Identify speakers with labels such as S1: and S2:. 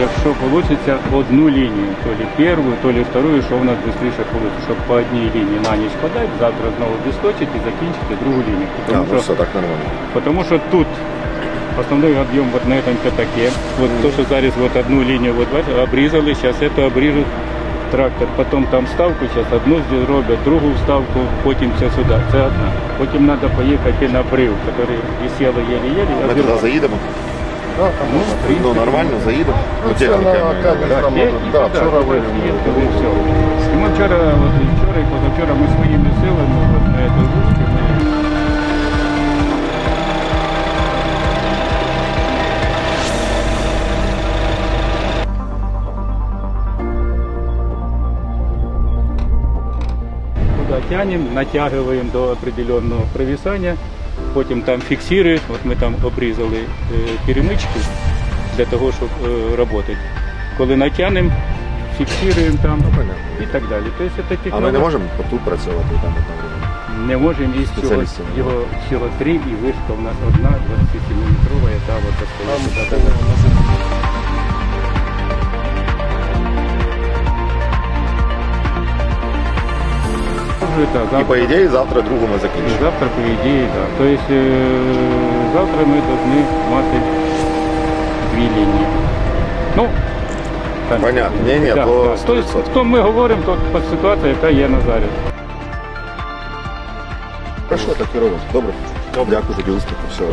S1: Якщо вийде одну лінію, то ли першу, то ли вторую, що в нас швидше вийде, щоб по одній лінії на ніч подати, завтра знову дісточити і закінчити другу лінію.
S2: А,
S1: Тому,
S2: ну
S1: що,
S2: все, так нормально.
S1: потому що тут основной объем вот на этом пятаке. Вот то, что зараз вот одну линию вот бачите, обрізали, сейчас это обріжуть трактор. Потім там ставку, зараз одну зроблять, другу вставку, потім це сюди. Це одна. Потім треба поїхати на брив, який висіло єлі-єлі.
S2: Ми туди
S1: обірвали.
S2: заїдемо.
S3: Да, там
S1: Ну, принципі,
S2: Ну, нормально, заїдемо.
S3: Ну, це на кабель там, да,
S1: подати,
S3: вчора вивели.
S1: і ми вчора, от і вчора, і позавчора ми своїми силами от на этой вишці ми Туда тянем, натягиваем до определенного провисания, потім там фіксують, от ми там обрізали е, перемички для того, щоб е, працювати. Коли натягнемо, фіксуємо там і так далі. Тобто це
S2: А ми не можемо тут працювати там, і там.
S1: Не можемо і цього, його всього три і вишка у нас одна 27 метрова, яка от
S3: Там такого може
S1: Може,
S2: І по ідеї завтра другу ми закінчимо.
S1: завтра, по ідеї, так. Тобто е, завтра ми повинні мати дві лінії. Ну, так.
S2: Понятно. Ні-ні,
S1: Да,
S2: то
S1: да. Тобто,
S2: 100%.
S1: хто ми говоримо, то по ситуації, яка є на зараз.
S2: Хорошо, так і робимо. Добре. Дякую, тоді успіху. Всього.